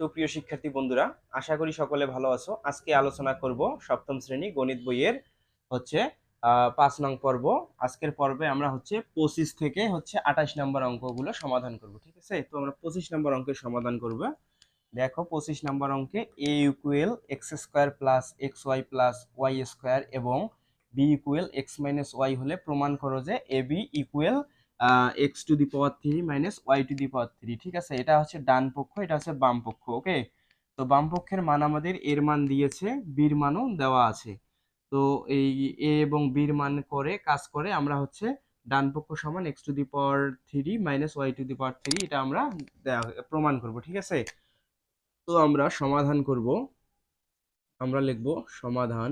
সুপ্রিয় শিক্ষার্থী বন্ধুরা, আশা করি সকলে ভালো আছো। আজকে আলোচনা করব সপ্তম শ্রেণি গণিত বইয়ের হচ্ছে পাঁচ নং পর্ব। আজকের পর্বে আমরা হচ্ছে পঁচিশ থেকে হচ্ছে আঠাশ নম্বর অঙ্কগুলো সমাধান করব, ঠিক আছে? তো আমরা পঁচিশ নম্বর অঙ্কের সমাধান করব। দেখো, পঁচিশ নম্বর অঙ্কে A equal X square plus X Y plus Y square এবং B equal X minus Y হলে প্রমাণ করো যে A B equal X to the power three minus Y to the power three ঠিক আছে? এটা হচ্ছে ডান পক্ষ, এটা হচ্ছে বাম পক্ষ ওকে তো বাম পক্ষের মান আমাদের এর মান দিয়েছে বির মানও দেওয়া আছে। তো এই এ এবং বির মান করে, কাজ করে আমরা হচ্ছে ডান পক্ষ সমান X to the power three minus Y to the power three এটা আমরা প্রমাণ করব, ঠিক আছে? তো আমরা সমাধান করব, আমরা লিখব সমাধান।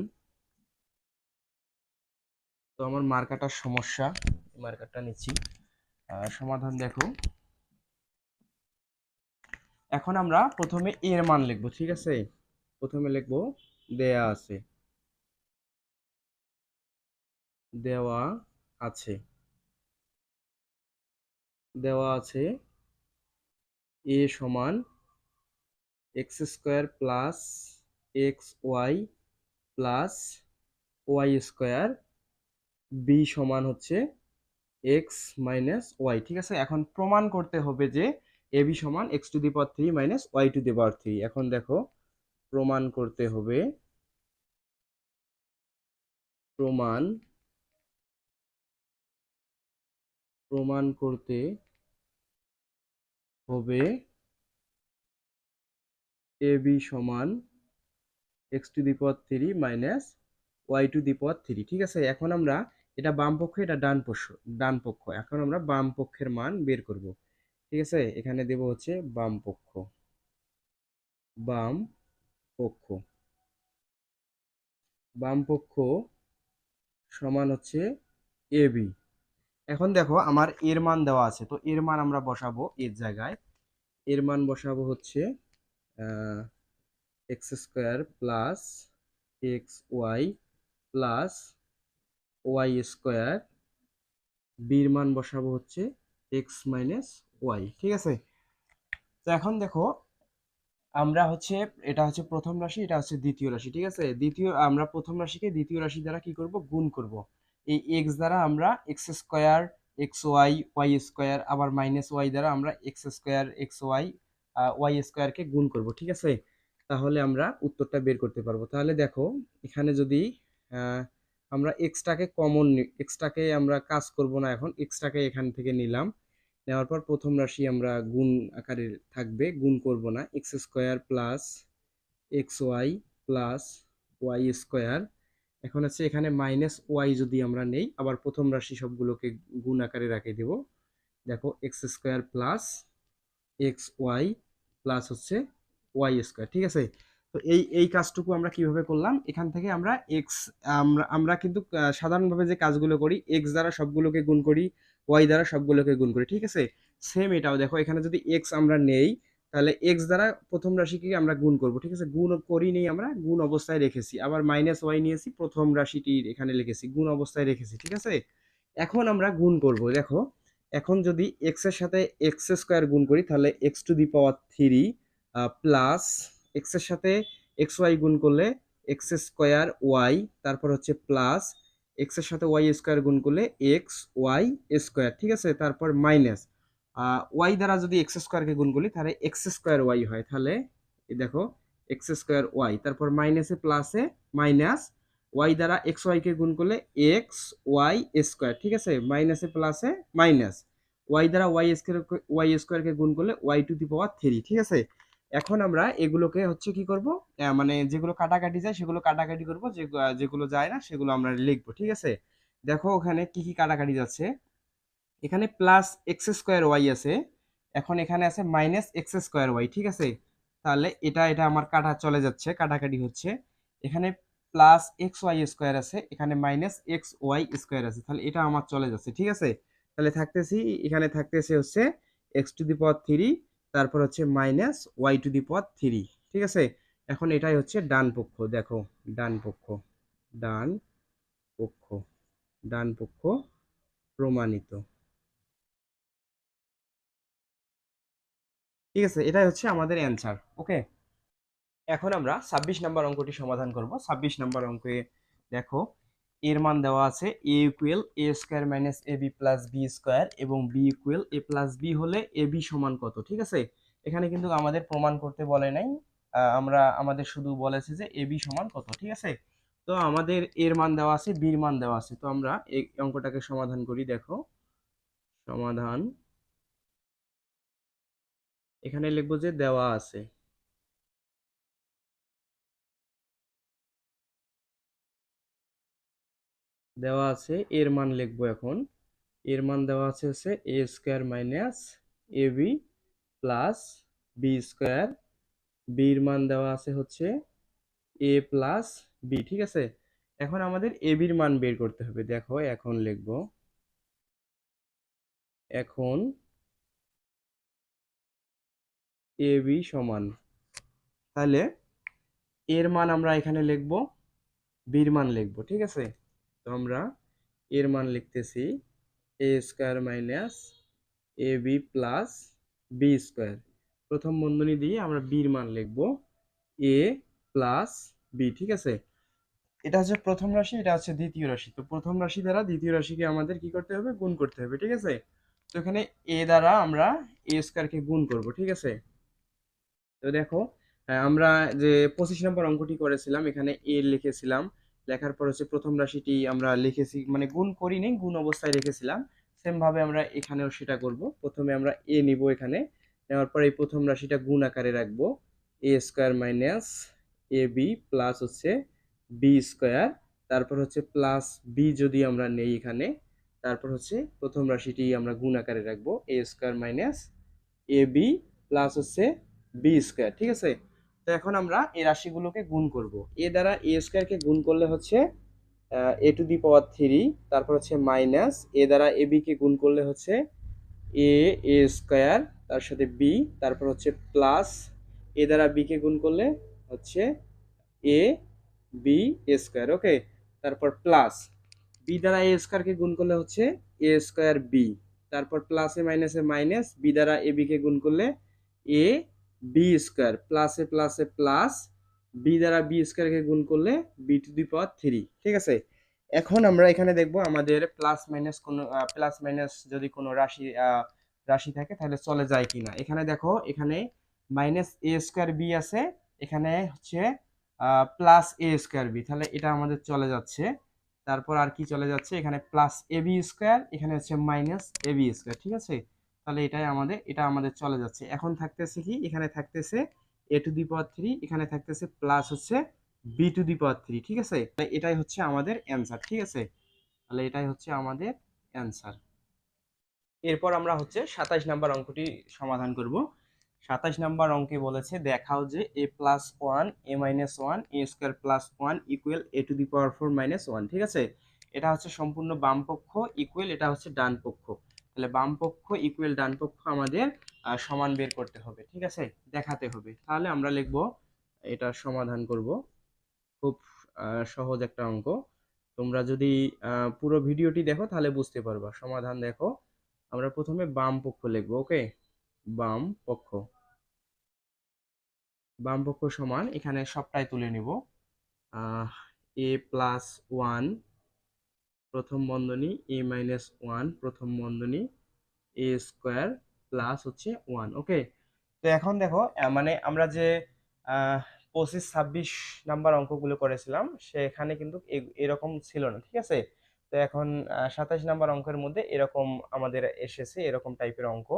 তো আমার মার্কাটার সমস্যা মার্কারটা নিচ্ছি। সমাধান দেখো। এখন আমরা প্রথমে এর মান লিখব, ঠিক আছে? প্রথমে লিখব, দেয়া আছে। দেওয়া আছে। দেওয়া আছে এ সমান X square plus X Y plus Y square B সমান হচ্ছে এক্স মাইনাস ওয়াই, ঠিক আছে? এখন প্রমাণ করতে হবে যে এ বি সমান X to the power three minus Y to the power three. এখন দেখো, প্রমাণ করতে হবে। প্রমাণ প্রমাণ করতে হবে এ বি সমান X to the power three minus Y to the power three, ঠিক আছে? এখন আমরা এটা বাম পক্ষ, এটা ডান পক্ষ ডান পক্ষ। এখন আমরা বাম পক্ষের মান বের করব। ঠিক আছে? এখানে দেব হচ্ছে বাম পক্ষ। বাম পক্ষ। বাম পক্ষ সমান হচ্ছে এ, বি। এখন দেখো, আমার এর মান দেওয়া আছে। তো এর মান আমরা বসাবো এর জায়গায়। এর মান বসাবো হচ্ছে X square plus X Y plus Y square, বির মান বসাবো হচ্ছে এক্স মাইনাস ওয়াই, ঠিক আছে? তো এখন দেখো, আমরা হচ্ছে, এটা হচ্ছে প্রথম রাশি, এটা হচ্ছে দ্বিতীয় রাশি, ঠিক আছে? দ্বিতীয়, আমরা প্রথম রাশিকে দ্বিতীয় রাশি দ্বারা কি করব? গুণ করব। এই এক্স দ্বারা আমরা X square X Y Y square, আবার মাইনাস ওয়াই দ্বারা আমরা X square X Y Y স্কোয়ারকে গুণ করব, ঠিক আছে? তাহলে আমরা উত্তরটা বের করতে পারব। তাহলে দেখো, এখানে যদি আমরা এক্সটাকে কমন এক্সটাকে আমরা কাজ করব না এখন এক্সটাকে এখান থেকে নিলাম। নেওয়ার পর প্রথম রাশি আমরা গুণ আকারে থাকবে, গুণ করব না X square plus X Y plus Y square এখন হচ্ছে এখানে মাইনাস ওয়াই যদি আমরা নেই, আবার প্রথম রাশি সবগুলোকে গুণ আকারে রাখে দেব। দেখো X square plus X Y plus হচ্ছে ওয়াই স্কোয়ার ঠিক আছে? তো এই এই কাজটুকু আমরা কীভাবে করলাম? এখান থেকে আমরা এক্স আমরা আমরা কিন্তু সাধারণভাবে যে কাজগুলো করি এক্স দ্বারা সবগুলোকে গুণ করি ওয়াই দ্বারা সবগুলোকে গুণ করি, ঠিক আছে? সেম এটাও দেখো, এখানে যদি এক্স আমরা নেই, তাহলে এক্স দ্বারা প্রথম রাশিকে আমরা গুণ করব, ঠিক আছে? গুণ করি নেই আমরা, গুণ অবস্থায় রেখেছি। আবার মাইনাস ওয়াই নিয়েছি, প্রথম রাশিটি এখানে লিখেছি, গুণ অবস্থায় রেখেছি, ঠিক আছে? এখন আমরা গুণ করব, দেখো, এখন যদি এক্সের সাথে এক্স স্কোয়ার গুণ করি, তাহলে X to the power three plus এক্সের সাথে এক্স ওয়াই গুণ করলে এক্স স্কোয়ার ওয়াই তারপর হচ্ছে প্লাস এক্সের সাথে ওয়াই স্কোয়ার গুণ করলে এক্স ওয়াই স্কোয়ার, ঠিক আছে? তারপর মাইনাস ওয়াই দ্বারা যদি এক্স স্কোয়ারকে গুণ করি, তাহলে এক্স স্কোয়ার ওয়াই হয়। তাহলে দেখো এক্স স্কোয়ার ওয়াই তারপর মাইনাসে প্লাসে মাইনাস ওয়াই দ্বারা এক্স ওয়াইকে গুণ করলে এক্স ওয়াই স্কোয়ার, ঠিক আছে? মাইনাসে প্লাসে মাইনাস ওয়াই দ্বারা ওয়াই স্কোয়ার ওয়াই স্কোয়ারকে গুণ করলে Y to the power three ঠিক আছে? এখন আমরা এগুলোকে হচ্ছে কি করব মানে যেগুলো কাটাকাটি যায় সেগুলো কাটাকাটি করব, যে যেগুলো যায় না সেগুলো আমরা লিখব, ঠিক আছে? দেখো ওখানে কি কি কাটাকাটি যাচ্ছে। এখানে প্লাস এক্স স্কোয়ার ওয়াই আছে, এখন এখানে আছে মাইনাস এক্স স্কোয়ার ওয়াই ঠিক আছে? তাহলে এটা এটা আমার কাটা চলে যাচ্ছে, কাটাকাটি হচ্ছে। এখানে প্লাস এক্স ওয়াই স্কোয়ার আছে, এখানে মাইনাস এক্স ওয়াই স্কোয়ার আছে, তাহলে এটা আমার চলে যাচ্ছে, ঠিক আছে? তাহলে থাকতেছি, এখানে থাকতেছে হচ্ছে X to the power three তারপর হচ্ছে minus Y to the power three ঠিক আছে? এখন এটাই হচ্ছে ডান পক্ষ, দেখো, ডান পক্ষ ডান পক্ষ ডান পক্ষ প্রমাণিত। ঠিক আছে, এটাই হচ্ছে আমাদের অ্যান্সার ওকে এখন আমরা ছাব্বিশ নাম্বার অঙ্কটি সমাধান করব। ছাব্বিশ নাম্বার অঙ্কে দেখো এর মান দেওয়া আছে A equal A square minus A B plus B square এবং B equal A plus B হলে এ বি সমান কত, ঠিক আছে? এখানে কিন্তু আমাদের প্রমাণ করতে বলে নাই। আমরা, আমাদের শুধু বলেছে যে এ বি সমান কত, ঠিক আছে? তো আমাদের এর মান দেওয়া আছে বির মান দেওয়া আছে। তো আমরা এই অঙ্কটাকে সমাধান করি, দেখো। সমাধান। এখানে লিখব যে দেওয়া আছে। দেওয়া আছে, এর মান লিখব এখন। এর মান দেওয়া আছে হচ্ছে A square minus A B plus B square বির মান দেওয়া আছে হচ্ছে এ প্লাস বি ঠিক আছে? এখন আমাদের এ বির মান বের করতে হবে। দেখো, এখন লিখব। এখন এ বি সমান। তাহলে এর মান আমরা এখানে লিখব বির মান লিখব, ঠিক আছে? তো আমরা এর মান লিখতেছি A square minus A B plus B square প্রথম বন্ধনী দিয়ে আমরা বির মান লিখব এ প্লাস বি ঠিক আছে? এটা হচ্ছে প্রথম রাশি, এটা হচ্ছে দ্বিতীয় রাশি। তো প্রথম রাশি দ্বারা দ্বিতীয় রাশিকে আমাদের কি করতে হবে? গুণ করতে হবে, ঠিক আছে? তো এখানে এ দ্বারা আমরা এ স্কোয়ারকে গুণ করব, ঠিক আছে? তো দেখো আমরা যে পঁচিশ নম্বর অঙ্কটি করেছিলাম, এখানে এ লিখেছিলাম। লেখার পর হচ্ছে প্রথম রাশিটি আমরা লিখেছি মানে গুণ করিনি, গুণ অবস্থায় রেখেছিলাম। সেম ভাবে আমরা এখানেও সেটা করব। প্রথমে আমরা এ নিব এখানে। নেওয়ার পর এই প্রথম রাশিটা গুণ আকারে রাখব। A square minus A B plus হচ্ছে বি স্কোয়ার তারপর হচ্ছে প্লাস বি যদি আমরা নেই এখানে, তারপর হচ্ছে প্রথম রাশিটি আমরা গুণ আকারে রাখব। A square minus A B plus হচ্ছে বি স্কোয়ার ঠিক আছে? তো এখন আমরা এই রাশিগুলোকে গুণ করব। এ দ্বারা এ স্কোয়ারকে গুণ করলে হচ্ছে এ টু দি পাওয়ার থ্রি তারপর হচ্ছে মাইনাস এ দ্বারা এ বি কে গুণ করলে হচ্ছে এ এ স্কোয়ার তার সাথে বি তারপর হচ্ছে প্লাস এ দ্বারা বি কে গুণ করলে হচ্ছে A B A square okay তারপর প্লাস বি দ্বারা এ স্কোয়ারকে গুণ করলে হচ্ছে এ স্কোয়ার বি তারপর প্লাসে মাইনাসে মাইনাস বি দ্বারা এ বি কে গুণ করলে এ বি স্কোয়ার প্লাসে প্লাসে প্লাস বি দ্বারা বি স্কোয়ারকে গুণ করলে B to the power three ঠিক আছে? এখন আমরা এখানে দেখব আমাদের প্লাস মাইনাস কোনো প্লাস মাইনাস যদি কোনো রাশি রাশি থাকে, তাহলে চলে যায় কিনা? এখানে দেখো, এখানে মাইনাস এ স্কোয়ার বি আছে, এখানে হচ্ছে প্লাস এ স্কোয়ার বি তাহলে এটা আমাদের চলে যাচ্ছে। তারপর আর কি চলে যাচ্ছে? এখানে প্লাস এ বি স্কোয়ার এখানে হচ্ছে মাইনাস এ বি স্কোয়ার ঠিক আছে? তাহলে এটাই আমাদের, এটা আমাদের চলে যাচ্ছে। এখন থাকতেছে কি? এখানে থাকতেছে এ টু দি পাওয়ার থ্রি এখানে থাকতেছে প্লাস হচ্ছে B to the power three ঠিক আছে? তাহলে এটাই হচ্ছে আমাদের অ্যান্সার ঠিক আছে? তাহলে এটাই হচ্ছে আমাদের অ্যান্সার এরপর আমরা হচ্ছে সাতাইশ নাম্বার অঙ্কটি সমাধান করব। সাতাইশ নাম্বার অঙ্কে বলেছে, দেখাও যে A plus one A minus one A square plus one equal A to the power four minus one ঠিক আছে? এটা হচ্ছে সম্পূর্ণ বাম পক্ষ ইকুয়াল এটা হচ্ছে ডান পক্ষ। তাহলে বাম পক্ষ ইকুয়াল ডান পক্ষ আমাদের সমান বের করতে হবে, ঠিক আছে? দেখাতে হবে। তাহলে আমরা লিখব, এটা সমাধান করব। খুব সহজ একটা অঙ্ক। তোমরা যদি পুরো ভিডিওটি দেখো, তাহলে বুঝতে পারবা। সমাধান দেখো। আমরা প্রথমে বাম পক্ষ লিখব, ওকে? বাম পক্ষ। বাম পক্ষ সমান, এখানে সবটাই তুলে নিব। এ প্লাস ওয়ান প্রথম বন্ধনী এ মাইনাস ওয়ান প্রথম বন্ধনী এ স্কোয়ার প্লাস হচ্ছে ওয়ান ওকে তো এখন দেখো মানে আমরা যে পঁচিশ, ছাব্বিশ নাম্বার অঙ্কগুলো করেছিলাম, সেখানে কিন্তু এরকম ছিল না, ঠিক আছে? তো এখন সাতাশ নাম্বার অঙ্কের মধ্যে এরকম আমাদের এসেছে, এরকম টাইপের অঙ্ক।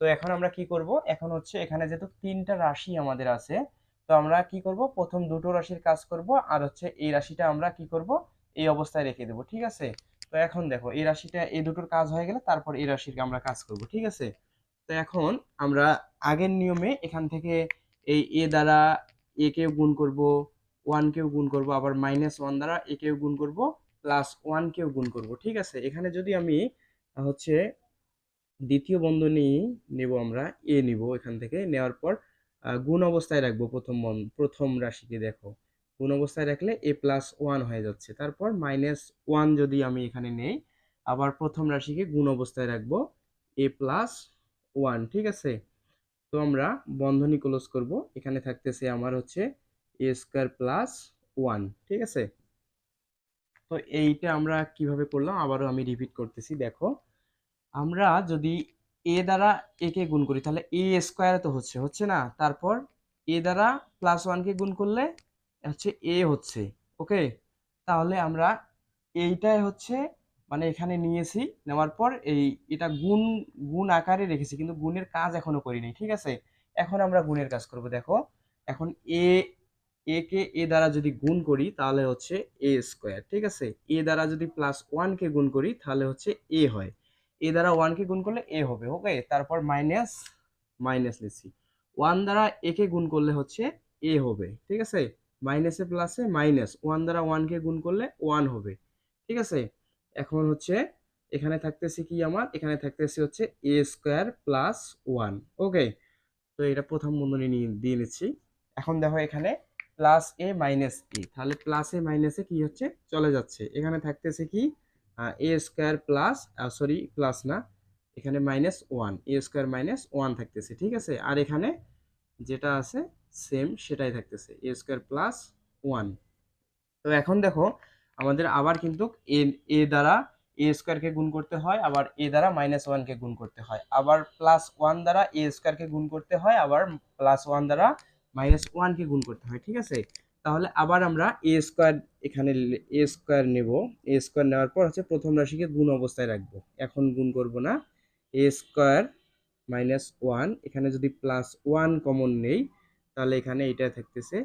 তো এখন আমরা কি করব? এখন হচ্ছে এখানে যেহেতু তিনটা রাশি আমাদের আছে, তো আমরা কি করব? প্রথম দুটো রাশির কাজ করব, আর হচ্ছে এই রাশিটা আমরা কি করব? এই অবস্থায় রেখে দেবো, ঠিক আছে? তো এখন দেখো, এই রাশিটা এই দুটোর কাজ হয়ে গেলে তারপর এই রাশির আমরা কাজ করব, ঠিক আছে? তো এখন আমরা আগের নিয়মে এখান থেকে এই এ দ্বারা এ কেও গুণ করব, ওয়ান কেও গুণ করব, আবার মাইনাস ওয়ান দ্বারা এ কেও গুণ করব, প্লাস ওয়ান কেও গুণ করব, ঠিক আছে? এখানে যদি আমি হচ্ছে দ্বিতীয় বন্ধনী নেব আমরা, এ নিব এখান থেকে, নেওয়ার পর গুণ অবস্থায় রাখব প্রথম প্রথম রাশিকে দেখো। গুণ অবস্থায় রাখলে এ প্লাস ওয়ান হয়ে যাচ্ছে। তারপর মাইনাস ওয়ান যদি আমি এখানে নেই, আবার প্রথম রাশিকে গুণ অবস্থায় রাখব, এ প্লাস ওয়ান ঠিক আছে? তো আমরা বন্ধনী ক্লোজ করব। এখানে থাকতেছে আমার হচ্ছে এ স্কোয়ার প্লাস ওয়ান ঠিক আছে? তো এইটা আমরা কীভাবে করলাম? আবারও আমি রিপিট করতেছি, দেখো। আমরা যদি এ দ্বারা এ কে গুণ করি, তাহলে এ স্কোয়ার তো হচ্ছে হচ্ছে না? তারপর এ দ্বারা প্লাস ওয়ানকে গুণ করলে হচ্ছে এ হচ্ছে ওকে তাহলে আমরা এইটাই হচ্ছে মানে এখানে নিয়েছি, নেওয়ার পর এই, এটা গুণ গুণ আকারে রেখেছি, কিন্তু গুণের কাজ এখনও করিনি, ঠিক আছে? এখন আমরা গুণের কাজ করব, দেখো। এখন এ এ কে এ দ্বারা যদি গুণ করি, তাহলে হচ্ছে এ স্কোয়ার ঠিক আছে? এ দ্বারা যদি প্লাস ওয়ানকে গুণ করি, তাহলে হচ্ছে এ হয়। এ দ্বারা ওয়ানকে গুণ করলে এ হবে ওকে তারপর মাইনাস মাইনাস লিখছি ওয়ান দ্বারা এ কে গুণ করলে হচ্ছে এ হবে, ঠিক আছে? মাইনাসে প্লাসে মাইনাস ওয়ান দ্বারা ওয়ানকে গুণ করলে ওয়ান হবে। ঠিক আছে? এখন হচ্ছে এখানে থাকতেছে কি আমার? এখানে থাকতেছে হচ্ছে A square plus one okay তো এটা প্রথম বন্ধনী নিয়ে, দিয়ে নিচ্ছি। এখন দেখো এখানে প্লাস এ মাইনাস এ তাহলে প্লাস এ মাইনাসে কি হচ্ছে? চলে যাচ্ছে। এখানে থাকতেছে কি? A square plus sorry plus না। এখানে minus one A square minus one থাকতেছে। ঠিক আছে? আর এখানে যেটা আছে সেম সেটাই থাকতেছে এ স্কোয়ার প্লাস ওয়ান তো এখন দেখো, আমাদের আবার কিন্তু এ এ দ্বারা এ স্কোয়ারকে গুণ করতে হয়, আবার এ দ্বারা মাইনাস ওয়ানকে গুণ করতে হয়। আবার প্লাস ওয়ান দ্বারা এ স্কোয়ারকে গুণ করতে হয়, আবার প্লাস ওয়ান দ্বারা মাইনাস ওয়ানকে গুণ করতে হয়, ঠিক আছে? তাহলে আবার আমরা এ স্কোয়ার এখানে এ স্কোয়ার নেব। এ স্কোয়ার নেওয়ার পর হচ্ছে প্রথম রাশিকে গুণ অবস্থায় রাখব। এখন গুণ করব না। এ স্কোয়ার মাইনাস ওয়ান এখানে যদি প্লাস ওয়ান কমন নেই তাহলে এখানে এটা থাকতেছে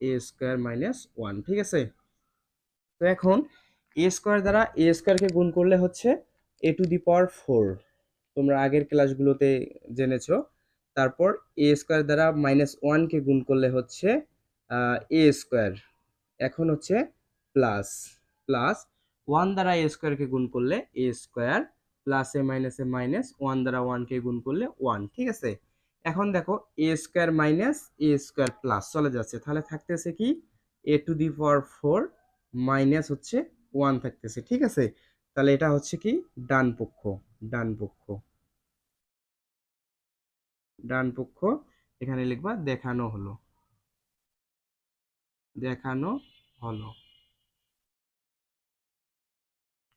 এ স্কোয়ার মাইনাস ওয়ান ঠিক আছে? তো এখন এ স্কোয়ার দ্বারা এ স্কোয়ারকে গুণ করলে হচ্ছে এ টু দি পাওয়ার ফোর তোমরা আগের ক্লাসগুলোতে জেনেছো। তারপর এ স্কোয়ার দ্বারা মাইনাস ওয়ানকে গুণ করলে হচ্ছে এ স্কোয়ার এখন হচ্ছে প্লাস প্লাস ওয়ান দ্বারা এ স্কোয়ারকে গুণ করলে A square plus A minus A minus one দ্বারা ওয়ানকে গুণ করলে ওয়ান ঠিক আছে? এখন দেখো A square minus A square plus চলে যাচ্ছে। তাহলে থাকতেছে কি? A to the power four minus হচ্ছে ওয়ান থাকতেছে, ঠিক আছে? তাহলে এটা হচ্ছে কি? ডান পক্ষ ডান পক্ষ। ডান পক্ষ, এখানে লিখবা দেখানো হলো। দেখানো হলো।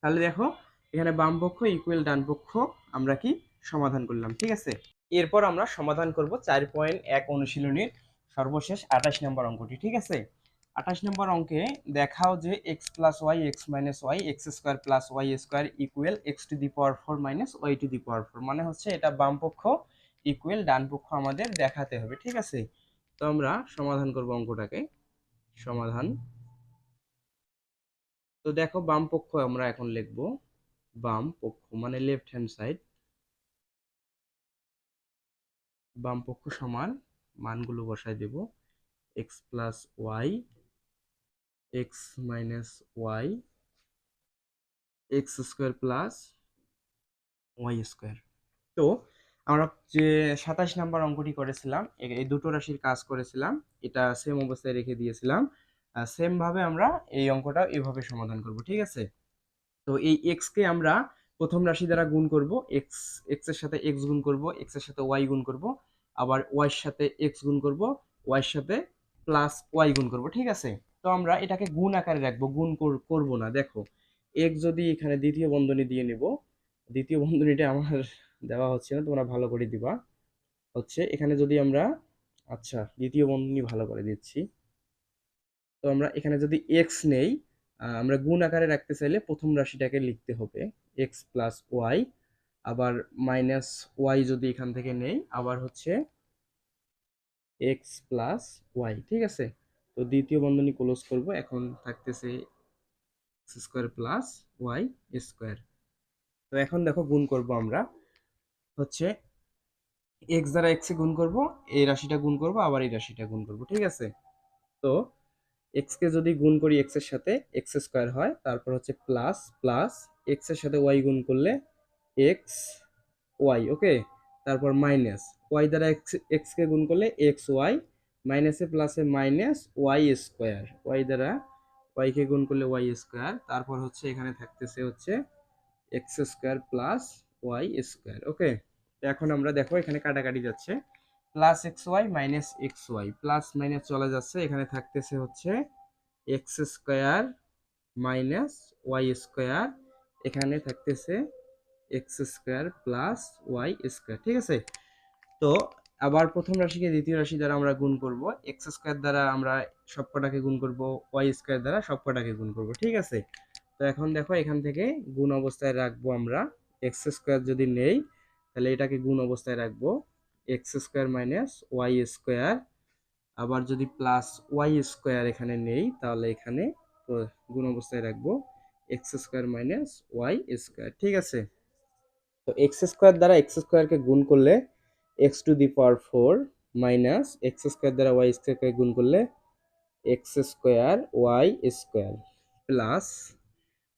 তাহলে দেখো, এখানে বাম পক্ষ ইকুয়াল ডান পক্ষ, আমরা কি সমাধান করলাম, ঠিক আছে? এরপর আমরা সমাধান করব চার পয়েন্ট এক অনুশীলনীর সর্বশেষ আঠাশ নম্বর অঙ্কটি, ঠিক আছে? আঠাশ নম্বর অঙ্কে দেখাও যে X plus Y X minus Y X square plus Y square equal X to the power four minus Y to the power four মানে হচ্ছে এটা বাম পক্ষ ইকুয়াল ডান পক্ষ আমাদের দেখাতে হবে, ঠিক আছে? তো আমরা সমাধান করব অঙ্কটাকে, সমাধান। তো দেখো বাম পক্ষ আমরা এখন লিখব, বাম পক্ষ মানে লেফট হ্যান্ড সাইড বাম পক্ষ সমান, মানগুলো বসাই দেব। X plus Y X minus Y X square plus Y square তো আমরা যে সাতাশ নাম্বার অঙ্কটি করেছিলাম এই দুটো রাশির কাজ করেছিলাম, এটা সেম অবস্থায় রেখে দিয়েছিলাম। সেম ভাবে আমরা এই অঙ্কটা এভাবে সমাধান করব, ঠিক আছে? তো এই এক্স কে আমরা প্রথম রাশি দ্বারা গুণ করব এক্স এক্সের সাথে এক্স গুণ করব এক্সের সাথে ওয়াই গুণ করব। আবার ওয়াই সাথে এক্স গুণ করব ওয়াই সাথে প্লাস ওয়াই গুণ করব, ঠিক আছে? তো আমরা এটাকে গুণ আকারে রাখব, গুণ করব না। দেখো এক্স যদি এখানে দ্বিতীয় বন্ধনী দিয়ে নিব, দ্বিতীয় বন্ধনীটা আমার দেওয়া হচ্ছে না, তোমরা ভালো করে দিবা। হচ্ছে, এখানে যদি আমরা আচ্ছা দ্বিতীয় বন্ধনী ভালো করে দিচ্ছি। তো আমরা এখানে যদি এক্স নেই আমরা গুণ আকারে রাখতে চাইলে প্রথম রাশিটাকে লিখতে হবে এক্স প্লাস ওয়াই আবার মাইনাস ওয়াই যদি এখান থেকে নেই, আবার হচ্ছে এক্স প্লাস ওয়াই ঠিক আছে? তো দ্বিতীয় বন্ধনী ক্লোজ করব, এখন থাকতেছে X square plus Y square তো এখন দেখো গুণ করব আমরা, হচ্ছে এক্স দ্বারা এক্সে গুণ করব, এই রাশিটা গুণ করব, আবার এই রাশিটা গুণ করব, ঠিক আছে? তো এক্সকে যদি গুণ করি এক্সের সাথে এক্স স্কোয়ার হয়, তারপর হচ্ছে প্লাস প্লাস এক্সের সাথে ওয়াই গুণ করলে এক্স ওয়াই ওকে তারপর মাইনাস ওয়াই দ্বারা এক্স এক্সকে গুণ করলে এক্স ওয়াই মাইনাসে প্লাসে মাইনাস ওয়াই স্কোয়ার ওয়াই দ্বারা ওয়াইকে গুণ করলে ওয়াই স্কোয়ার তারপর হচ্ছে এখানে থাকতেছে হচ্ছে X square plus Y square okay এখন আমরা দেখো এখানে কাটাকাটি যাচ্ছে plus X Y minus X Y plus minus চলে যাচ্ছে, এখানে থাকতেছে হচ্ছে X square minus Y square এখানে থাকতেছে X square plus Y square, ঠিক আছে? তো আবার প্রথম রাশিকে দ্বিতীয় রাশি দ্বারা আমরা গুণ করব। এক্স স্কোয়ার দ্বারা আমরা সবকটাকে গুণ করব, ওয়াই স্কোয়ার দ্বারা সবকটাকে গুণ করব, ঠিক আছে? তো এখন দেখো, এখান থেকে গুণ অবস্থায় রাখব আমরা। এক্স স্কোয়ার যদি নেই, তাহলে এটাকে গুণ অবস্থায় রাখব। X square minus Y square. আবার যদি প্লাস ওয়াই স্কোয়ার এখানে নেই, তাহলে এখানে গুণ অবস্থায় রাখব। X square minus Y square, ঠিক আছে? তো এক্স স্কোয়ার দ্বারা এক্স স্কোয়ারকে গুণ করলে X to the power four minus X square দ্বারা ওয়াই স্কোয়ারকে গুণ করলে X square Y square plus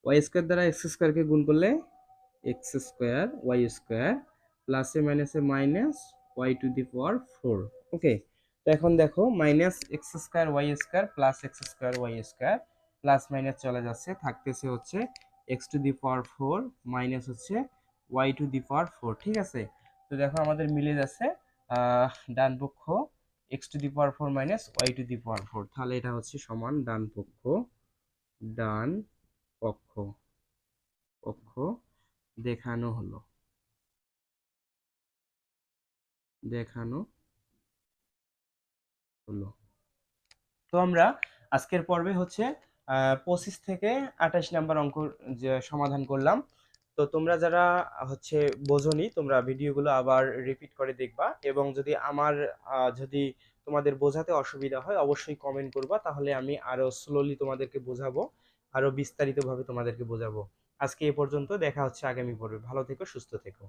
Y square দ্বারা এক্স স্কোয়ারকে গুণ করলে এক্স স্কোয়ার ওয়াই স্কোয়ার প্লাসে মাইনাসে minus Y to the power four okay তো এখন দেখো minus X square Y square plus X square Y square plus minus চলে যাচ্ছে, থাকতেছে হচ্ছে X to the power four minus হচ্ছে Y to the power four ঠিক আছে? তো দেখো আমাদের মিলে যাচ্ছে ডান পক্ষ X to the power four minus Y to the power four তাহলে এটা হচ্ছে সমান ডান পক্ষ ডান পক্ষ পক্ষ দেখানো হলো। দেখানো হলো। তো আমরা আজকের পর্বে হচ্ছে পঁচিশ থেকে আঠাশ নাম্বার অঙ্ক সমাধান করলাম। তো তোমরা যারা, হচ্ছে, বোঝনি, তোমরা ভিডিওগুলো আবার রিপিট করে দেখবা এবং যদি আমার যদি তোমাদের বোঝাতে অসুবিধা হয়, অবশ্যই কমেন্ট করবা, তাহলে আমি আরও স্লোলি তোমাদেরকে বোঝাবো আরও বিস্তারিতভাবে তোমাদেরকে বোঝাবো। আজকে এ পর্যন্ত, দেখা হচ্ছে আগামী পর্বে। ভালো থেকো, সুস্থ থেকো।